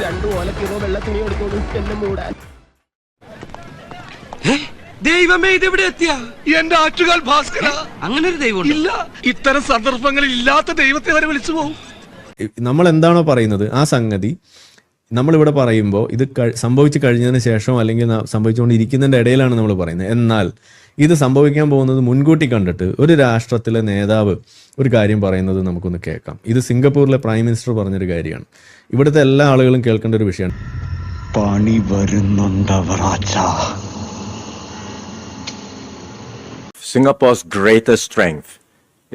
രണ്ടു ഓലക്കിറോ വെള്ള തുണി എടുത്തോളൂ എന്നെ മൂടാൻ. ദൈവമേ ഇതെവിടെ എത്തിയ? എന്റെ ആറ്റുകാൽ ഭാസ്കര. അങ്ങനെ ഒരു ദൈവം ഇല്ല. ഇത്തരം സന്ദർഭങ്ങളിൽ ഇല്ലാത്ത ദൈവത്തെ വരെ വിളിച്ചു പോകും നമ്മൾ എന്താണോ പറയുന്നത് ആ സംഗതി നമ്മളിവിടെ പറയുമ്പോൾ ഇത് സംഭവിച്ചു കഴിഞ്ഞതിന് ശേഷം അല്ലെങ്കിൽ സംഭവിച്ചുകൊണ്ടിരിക്കുന്നതിന്റെ ഇടയിലാണ് നമ്മൾ പറയുന്നത്. എന്നാൽ ഇത് സംഭവിക്കാൻ പോകുന്നത് മുൻകൂട്ടി കണ്ടിട്ട് ഒരു രാഷ്ട്രത്തിലെ നേതാവ് ഒരു കാര്യം പറയുന്നത് നമുക്കൊന്ന് കേൾക്കാം. ഇത് സിംഗപ്പൂരിലെ പ്രൈം മിനിസ്റ്റർ പറഞ്ഞൊരു കാര്യമാണ്. ഇവിടുത്തെ എല്ലാ ആളുകളും കേൾക്കേണ്ട ഒരു വിഷയമാണ്. പണി വരുന്നുണ്ടവറാച്ച Singapore's greatest strength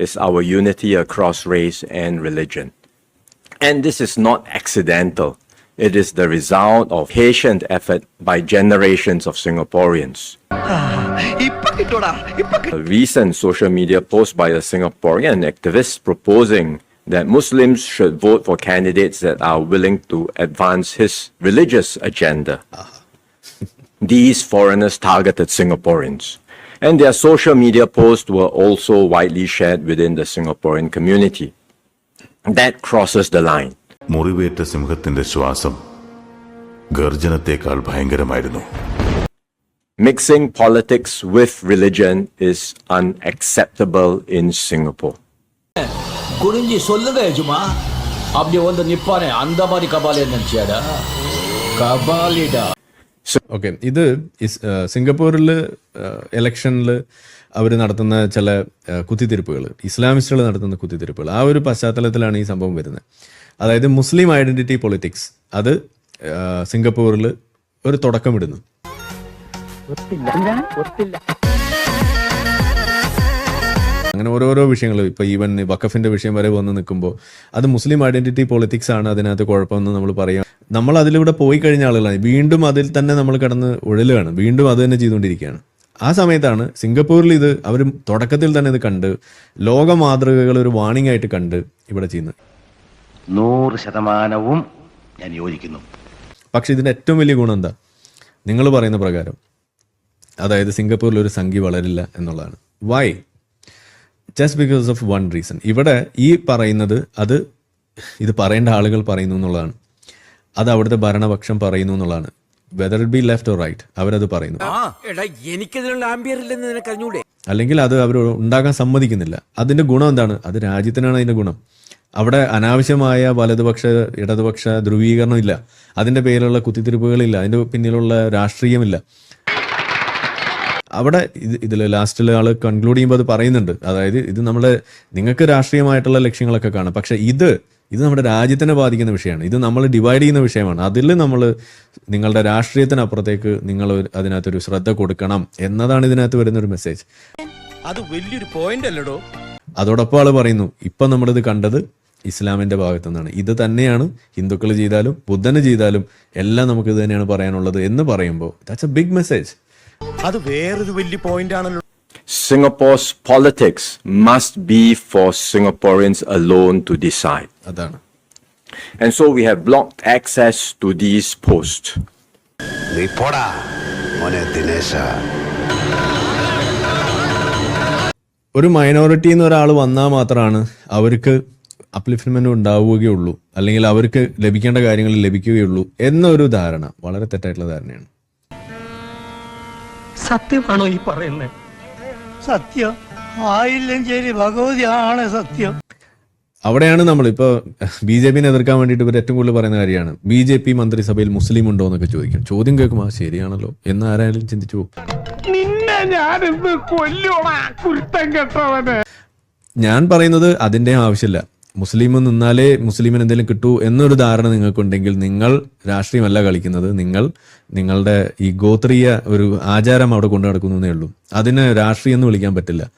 is our unity across race and religion. And this is not accidental. It is the result of patient effort by generations of Singaporeans. A recent social media post by a Singaporean activist proposing that Muslims should vote for candidates that are willing to advance his religious agenda. These foreigners targeted Singaporeans, and their social media posts were also widely shared within the Singaporean community. That crosses the line. മുറിവേറ്റ സിംഹത്തിന്റെ ശ്വാസം ഗർജനത്തേക്കാൾ ഭയങ്കരമായിരുന്നു Mixing politics with religion is unacceptable in Singapore. குனிஞ்சி சொல்லுங்க எஜுமா அப்படி வந்து நிப்பானே அந்த மாதிரி Kabali நினைச்சியாடா கபாலிடா okay ഇത് സിംഗപ്പൂരിൽ ഇലക്ഷനിൽ അവർ നടത്തുന്ന ചില കുത്തിത്തിരിപ്പുകൾ ഇസ്ലാമിസ്റ്റുകൾ നടത്തുന്ന കുത്തിത്തിരിപ്പുകൾ ആ ഒരു പശ്ചാത്തലത്തിലാണ് ഈ സംഭവം വരുന്നത് അതായത് മുസ്ലിം ഐഡന്റിറ്റി പൊളിറ്റിക്സ് അത് സിംഗപ്പൂരിൽ ഒരു തുടക്കമിടുന്നു അങ്ങനെ ഓരോരോ വിഷയങ്ങൾ ഇപ്പോൾ ഈവൻ വക്കഫിന്റെ വിഷയം വരെ വന്ന് നിൽക്കുമ്പോൾ അത് മുസ്ലിം ഐഡന്റിറ്റി പൊളിറ്റിക്സ് ആണ് അതിനകത്ത് കുഴപ്പമെന്ന് നമ്മൾ പറയാം. നമ്മൾ അതിലൂടെ പോയി കഴിഞ്ഞ ആളുകളാണ്. വീണ്ടും അതിൽ തന്നെ നമ്മൾ കടന്ന് ഉഴലുകയാണ്. വീണ്ടും അത് തന്നെ ചെയ്തുകൊണ്ടിരിക്കുകയാണ്. ആ സമയത്താണ് സിംഗപ്പൂരിൽ ഇത് അവർ തുടക്കത്തിൽ തന്നെ ഇത് കണ്ട് ലോക മാതൃകകൾ ഒരു വാണിംഗ് ആയിട്ട് കണ്ട് ഇവിടെ ചെയ്യുന്നത്. നൂറ് ശതമാനവും ഞാൻ യോജിക്കുന്നു. പക്ഷെ ഇതിന്റെ ഏറ്റവും വലിയ ഗുണം എന്താ? നിങ്ങൾ പറയുന്ന പ്രകാരം. അതായത് സിംഗപ്പൂരിൽ ഒരു സംഖ്യ വളരില്ല എന്നുള്ളതാണ്. Why just because of one reason ഇവിടെ ഈ പറയുന്നത് അത് ഇത് പറയേണ്ട ആളുകൾ പറയുന്നു എന്നുള്ളതാണ്. അത് അവിടുത്തെ ഭരണപക്ഷം പറയുന്നു എന്നുള്ളതാണ്. Whether it be left or right അവരത് പറയുന്നു. അല്ലെങ്കിൽ അത് അവർ ഉണ്ടാക്കാൻ സമ്മതിക്കുന്നില്ല. അതിന്റെ ഗുണം എന്താണ്? അത് രാജ്യത്തിനാണ് അതിന്റെ ഗുണം. അവിടെ അനാവശ്യമായ വലതുപക്ഷ ഇടതുപക്ഷ ധ്രുവീകരണം ഇല്ല അതിന്റെ പേരിലുള്ള കുത്തിത്തിരിപ്പുകളില്ല. അതിന്റെ പിന്നിലുള്ള രാഷ്ട്രീയമില്ല. അവിടെ ഇത് ഇതിൽ ലാസ്റ്റിൽ ആൾ കൺക്ലൂഡ് ചെയ്യുമ്പോൾ അത് പറയുന്നുണ്ട്. അതായത് ഇത് നമ്മുടെ നിങ്ങൾക്ക് രാഷ്ട്രീയമായിട്ടുള്ള ലക്ഷ്യങ്ങളൊക്കെ കാണാം. പക്ഷെ ഇത് ഇത് നമ്മുടെ രാജ്യത്തിനെ ബാധിക്കുന്ന വിഷയമാണ്. ഇത് നമ്മൾ ഡിവൈഡ് ചെയ്യുന്ന വിഷയമാണ്. അതിൽ നമ്മൾ നിങ്ങളുടെ രാഷ്ട്രീയത്തിനപ്പുറത്തേക്ക് നിങ്ങൾ അതിനകത്തൊരു ശ്രദ്ധ കൊടുക്കണം എന്നതാണ് ഇതിനകത്ത് വരുന്ന ഒരു മെസ്സേജ് അത് വലിയൊരു പോയിന്റ് അല്ലടോ. അതോടൊപ്പം ആൾ പറയുന്നു ഇപ്പം നമ്മളിത് കണ്ടത് ഇസ്ലാമിന്റെ ഭാഗത്തു നിന്നാണ് ഇത് തന്നെയാണ് ഹിന്ദുക്കൾ ചെയ്താലും ബുദ്ധന് ചെയ്താലും എല്ലാം നമുക്ക് ഇത് തന്നെയാണ് പറയാനുള്ളത് എന്ന് പറയുമ്പോൾ ദാറ്റ്സ് എ ബിഗ് മെസ്സേജ് അത് വേറൊരു വലിയ പോയിന്റ് ആണല്ലോ. Singapore's politics must be for Singaporeans alone to decide. അതാണ്. And so we have blocked access to these posts. നീ പോടാ മോനെ ദിനേശ. ഒരു മൈനോറിറ്റി എന്ന് ഒരാൾ വന്നാൽ മാത്രമാണ് അവർക്ക് അപ്ലിഫ്റ്റ്മെന്റ് ഉണ്ടാവുകയുള്ളൂ. അല്ലെങ്കിൽ അവർക്ക് ലഭിക്കേണ്ട കാര്യങ്ങൾ ലഭിക്കുകയുള്ളൂ എന്നൊരു ധാരണ വളരെ തെറ്റായിട്ടുള്ള ധാരണയാണ്. സത്യമാണോ ഈ പറയുന്നത് സത്യം. ആയില്ലഞ്ചേരി ഭഗവതിയാണ് സത്യം. അവിടെയാണ് നമ്മൾ ഇപ്പോൾ ബി ജെ പിനെ എതിർക്കാൻ വേണ്ടിയിട്ട് ഇവർ ഏറ്റവും കൂടുതൽ പറയുന്ന കാര്യമാണ്. ബി ജെ പി മന്ത്രിസഭയിൽ മുസ്ലിം ഉണ്ടോ എന്നൊക്കെ ചോദിക്കും. ചോദ്യം കേൾക്കുമ്പോൾ ആ ശരിയാണല്ലോ എന്ന് ആരായാലും ചിന്തിച്ചു പോകും. ഞാൻ പറയുന്നത് അതിന്റെ ആവശ്യമില്ല. മുസ്ലിം നിന്നാലേ മുസ്ലിമിന് എന്തെങ്കിലും കിട്ടൂ എന്നൊരു ധാരണ നിങ്ങൾക്കുണ്ടെങ്കിൽ നിങ്ങൾ രാഷ്ട്രീയമല്ല കളിക്കുന്നത്. നിങ്ങൾ നിങ്ങളുടെ ഈ ഗോത്രീയ ഒരു ആചാരം അവിടെ കൊണ്ടു നടക്കുന്നതേ ഉള്ളൂ. അതിന് രാഷ്ട്രീയം എന്ന് വിളിക്കാൻ പറ്റില്ല.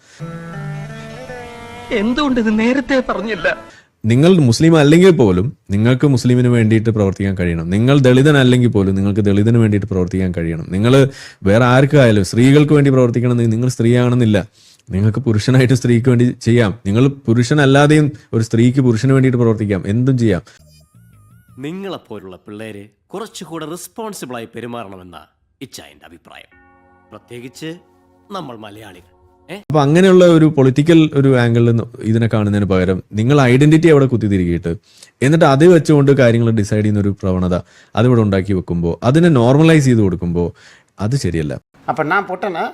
എന്തുകൊണ്ട് ഇത് നേരത്തെ പറഞ്ഞില്ല? നിങ്ങൾ മുസ്ലിം അല്ലെങ്കിൽ പോലും നിങ്ങൾക്ക് മുസ്ലിമിന് വേണ്ടിയിട്ട് പ്രവർത്തിക്കാൻ കഴിയണം. നിങ്ങൾ ദളിതനല്ലെങ്കിൽ പോലും നിങ്ങൾക്ക് ദളിതന് വേണ്ടിയിട്ട് പ്രവർത്തിക്കാൻ കഴിയണം. നിങ്ങൾ വേറെ ആർക്കായാലും സ്ത്രീകൾക്ക് വേണ്ടി പ്രവർത്തിക്കണമെന്ന് നിങ്ങൾ സ്ത്രീയാണെന്നില്ല. നിങ്ങൾക്ക് പുരുഷനായിട്ട് സ്ത്രീക്ക് വേണ്ടി ചെയ്യാം. നിങ്ങൾ പുരുഷനല്ലാതെയും ഒരു സ്ത്രീക്ക് പുരുഷന് വേണ്ടിയിട്ട് പ്രവർത്തിക്കാം. എന്തും ചെയ്യാം. നിങ്ങളെപ്പോലുള്ള പിള്ളേര് കുറച്ചുകൂടെ റെസ്പോൺസിബിളായി പെരുമാറണമെന്ന ഇച്ചായന്റെ അഭിപ്രായം. പ്രത്യേകിച്ച് നമ്മൾ മലയാളികൾ. അപ്പൊ അങ്ങനെയുള്ള ഒരു പൊളിറ്റിക്കൽ ഒരു ആംഗിളിൽ നിന്ന് ഇതിനെ കാണുന്നതിന് പകരം നിങ്ങൾ ഐഡന്റിറ്റി അവിടെ കുത്തിത്തിരികിയിട്ട് എന്നിട്ട് അത് വെച്ചുകൊണ്ട് കാര്യങ്ങൾ ഡിസൈഡ് ചെയ്യുന്ന ഒരു പ്രവണത അതിവിടെ ഉണ്ടാക്കി വെക്കുമ്പോൾ അതിനെ നോർമലൈസ് ചെയ്ത് കൊടുക്കുമ്പോൾ അത് ശരിയല്ല. അപ്പൊ ഞാൻ പൊട്ടനാ?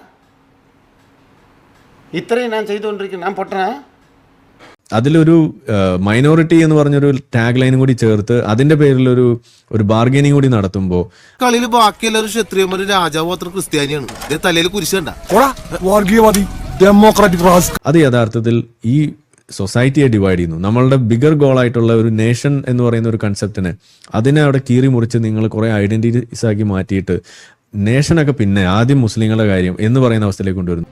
ഇത്രയും ഞാൻ ചെയ്തുകൊണ്ടിരിക്കുന്നു. ഞാൻ പൊട്ടനാ? അതിലൊരു മൈനോറിറ്റി എന്ന് പറഞ്ഞൊരു ടാഗ് ലൈനും കൂടി ചേർത്ത് അതിന്റെ പേരിൽ ഒരു ഒരു ബാർഗനിങ് കൂടി നടത്തുമ്പോ കളിയിൽ ബാക്കിയെല്ലാവരും ക്ഷത്രിയന്മാരും രാജാവും അത്ര ക്രിസ്ത്യാനിയാണ്. തലയിൽ കുരിശണ്ട വർഗീയവാദി ഡെമോക്രാറ്റിക് അത് യഥാർത്ഥത്തിൽ ഈ സൊസൈറ്റിയെ ഡിവൈഡ് ചെയ്യുന്നു. നമ്മളുടെ ബിഗർ ഗോൾ ആയിട്ടുള്ള ഒരു നേഷൻ എന്ന് പറയുന്ന ഒരു കൺസെപ്റ്റിനെ അതിനെ അവിടെ കീറി മുറിച്ച് നിങ്ങൾ കുറെ ഐഡന്റിറ്റീസ് ആക്കി മാറ്റിയിട്ട് നേഷനൊക്കെ പിന്നെ ആദ്യം മുസ്ലിങ്ങളുടെ കാര്യം എന്ന് പറയുന്ന അവസ്ഥയിലേക്ക് കൊണ്ടുവരുന്നു.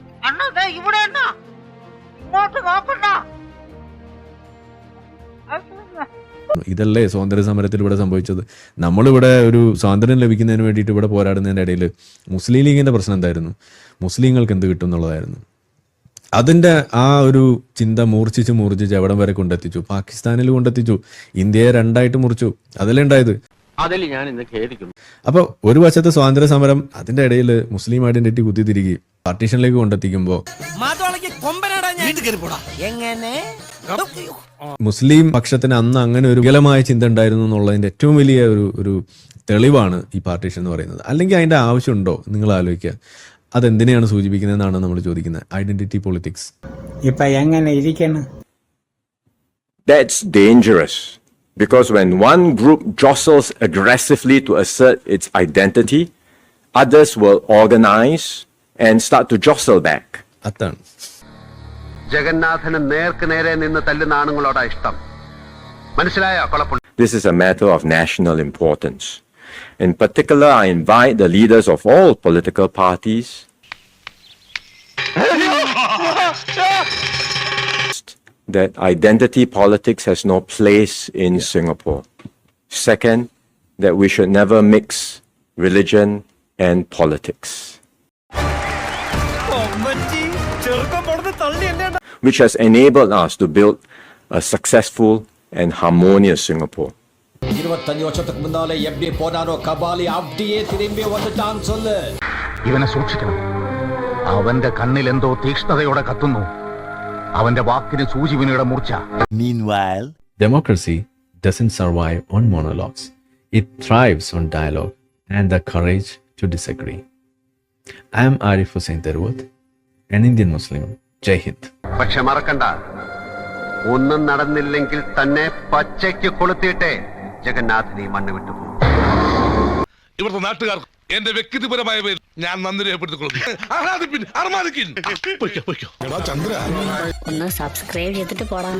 ഇതല്ലേ സ്വാതന്ത്ര്യ സമരത്തിൽ ഇവിടെ സംഭവിച്ചത്. നമ്മളിവിടെ ഒരു സ്വാതന്ത്ര്യം ലഭിക്കുന്നതിന് വേണ്ടിയിട്ട് ഇവിടെ പോരാടുന്നതിന്റെ ഇടയിൽ മുസ്ലിം ലീഗിന്റെ പ്രശ്നം എന്തായിരുന്നു? മുസ്ലിങ്ങൾക്ക് എന്ത് കിട്ടും എന്നുള്ളതായിരുന്നു അതിന്റെ ആ ഒരു ചിന്ത മൂർച്ഛിച്ച് മൂർച്ഛിച്ച് എവിടം വരെ കൊണ്ടെത്തിച്ചു? പാകിസ്ഥാനിൽ കൊണ്ടെത്തിച്ചു. ഇന്ത്യയെ രണ്ടായിട്ട് മുറിച്ചു. അതല്ലേ ഉണ്ടായത്? അതിൽ ഞാൻ ഇന്ന് ഖേദിക്കുന്നു. അപ്പൊ ഒരു വശത്ത് സ്വാതന്ത്ര്യ സമരം അതിന്റെ ഇടയിൽ മുസ്ലിം ഐഡന്റിറ്റി കുത്തിത്തിരികെ പാർട്ടീഷനിലേക്ക് കൊണ്ടെത്തിക്കുമ്പോൾ മുസ്ലിം പക്ഷത്തിന് അന്ന് അങ്ങനെ ഒരു വികലമായ ചിന്ത ഉണ്ടായിരുന്നു എന്നുള്ളതിന്റെ ഏറ്റവും വലിയ ഒരു ഒരു തെളിവാണ് ഈ പാർട്ടീഷൻ എന്ന് പറയുന്നത്. അല്ലെങ്കിൽ അതിന്റെ ആവശ്യമുണ്ടോ? നിങ്ങൾ ആലോചിക്കുക. അതെന്തിനെയാണ് സൂചിപ്പിക്കുന്നതെന്നാണ് നമ്മൾ ചോദിക്കുന്നത്. ഐഡന്റിറ്റി പൊളിറ്റിക്സ് ഇപ്പൊ എങ്ങനെ ഇരിക്കണം? That's dangerous. Because when one group jostles aggressively to assert its identity, others will organize and start to jostle back. അതാണ് ജഗന്നാഥന് നേർക്ക് നേരെ നിന്ന് തല്ലുന്ന ആണുങ്ങളോടാ ഇഷ്ടം മനസ്സിലായോ Kolappully This is a matter of national importance. In particular, I invite the leaders of all political parties that identity politics has no place in Singapore. Second, that we should never mix religion and politics. Which has enabled us to build a successful and harmonious Singapore. இருபத்தஞ்சு வருஷத்துக்கு முன்னாலே எப்படி போனாரோ கபாலி அப்படியே திரும்பி வந்துட்டான்னு சொல்லு ഇവനെ സൂക്ഷിക്കണം അവന്റെ കണ്ണിൽ എന്തോ തീക്ഷ്ണതയോടെ കത്തുന്നു അവന്റെ വാക്കിന് സൂചിവിനിയുടെ മൂർച്ച Democracy doesn't survive on monologues. It thrives on dialogue and the courage to disagree. I am Arif Hussain Terwood, an Indian Muslim. Jai Hind പക്ഷെ മറക്കണ്ട. ഒന്നും നടന്നില്ലെങ്കിൽ തന്നെ പച്ചയ്ക്ക് കൊളുത്തിയിട്ടേ ജഗന്നാഥിനെ മണ്ണ് വിട്ടു ഇവിടുത്തെ നാട്ടുകാർ എന്റെ വ്യക്തിപരമായ പേര് ഞാൻ നന്ദി രേഖപ്പെടുത്തിക്കൊള്ളുന്നു. ഒന്ന് സബ്സ്ക്രൈബ് ചെയ്തിട്ട് പോടാ.